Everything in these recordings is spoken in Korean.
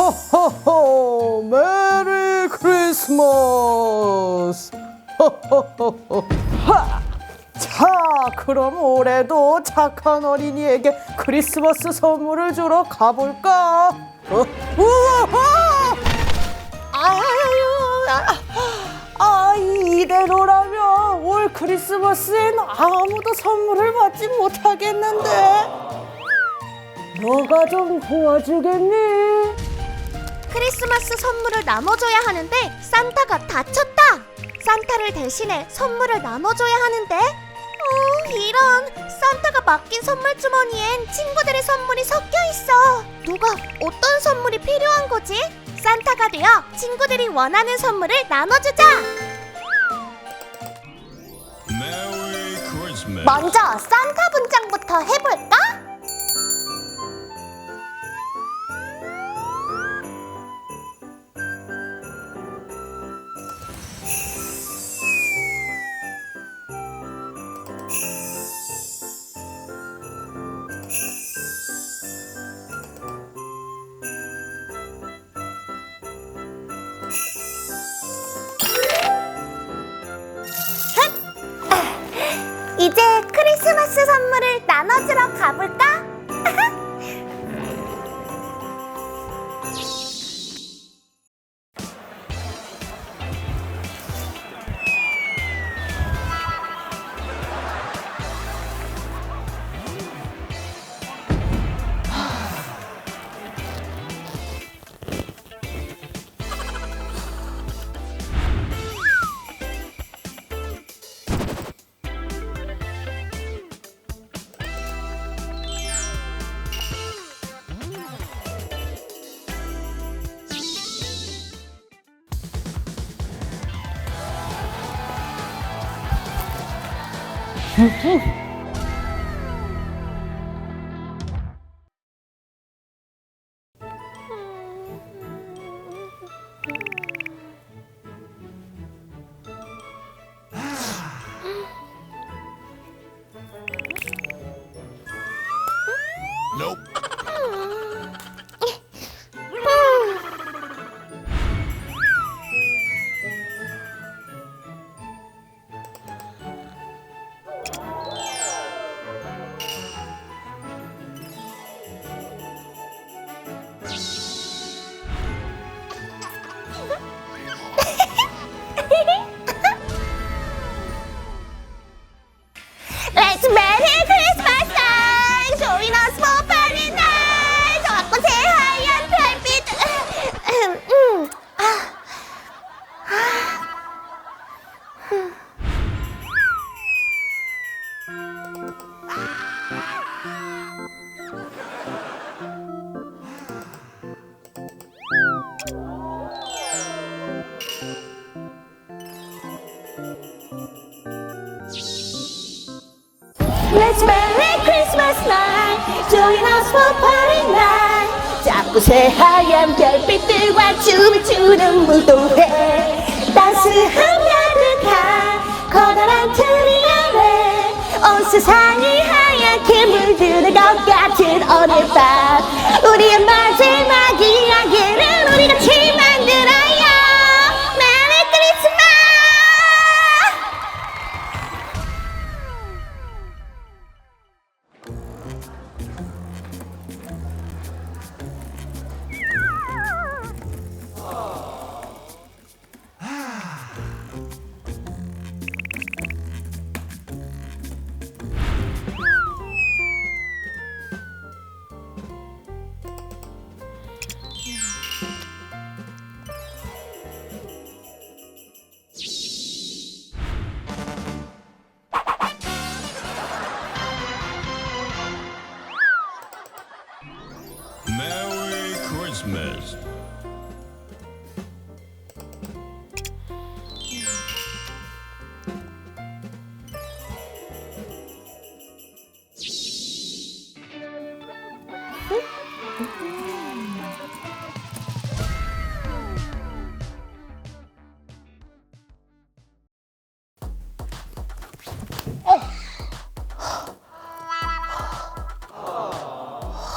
호호호 메리 크리스마스 호호호호 하! 자 그럼 올해도 착한 어린이에게 크리스마스 선물을 주러 가볼까 어? 우와 아유 아, 아 이대로라면 올 크리스마스엔 아무도 선물을 받지 못하겠는데 너가 좀 도와주겠니? 크리스마스 선물을 나눠줘야 하는데 산타가 다쳤다. 산타를 대신해 선물을 나눠줘야 하는데 어 이런 산타가 맡긴 선물 주머니엔 친구들의 선물이 섞여 있어. 누가 어떤 선물이 필요한 거지? 산타가 되어 친구들이 원하는 선물을 나눠주자. 먼저 산타 분장부터 해볼까? 이제 크리스마스 선물을 나눠주러 가볼까? うん。Party night! 자꾸 새하얀 별빛들과 춤을 추는 무도회 따스한 가득한 커다란 트리 아래. 온 세상이 하얗게 물드는 것 같은 오늘 밤. 우리의 마지막 Christmas.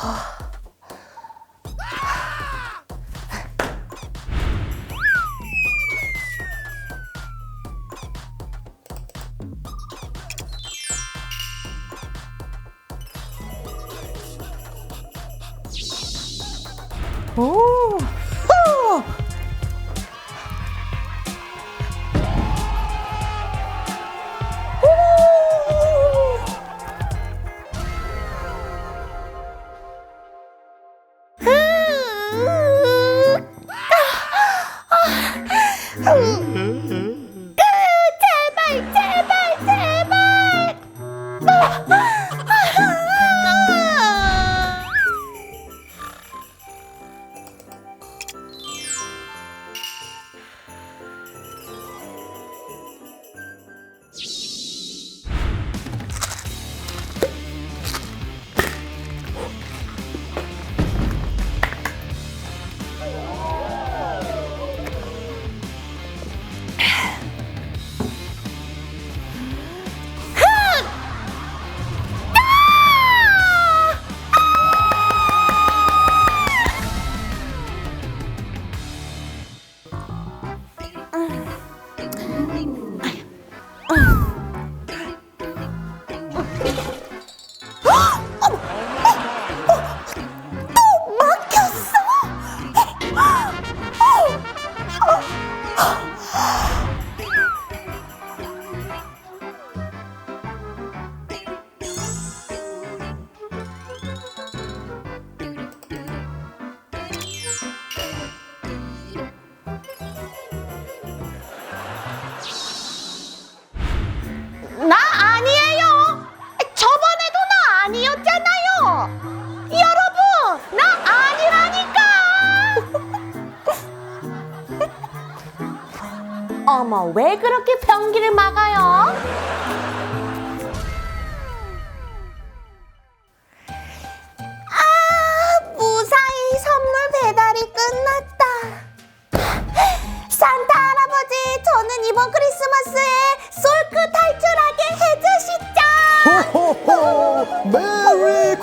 Oh. 오! 제발 제발 제발 어머, 왜 그렇게 변기를 막아요? 아, 무사히 선물 배달이 끝났다. 산타 할아버지, 저는 이번 크리스마스에 솔크 탈출하게 해주시죠. 호호호! 메리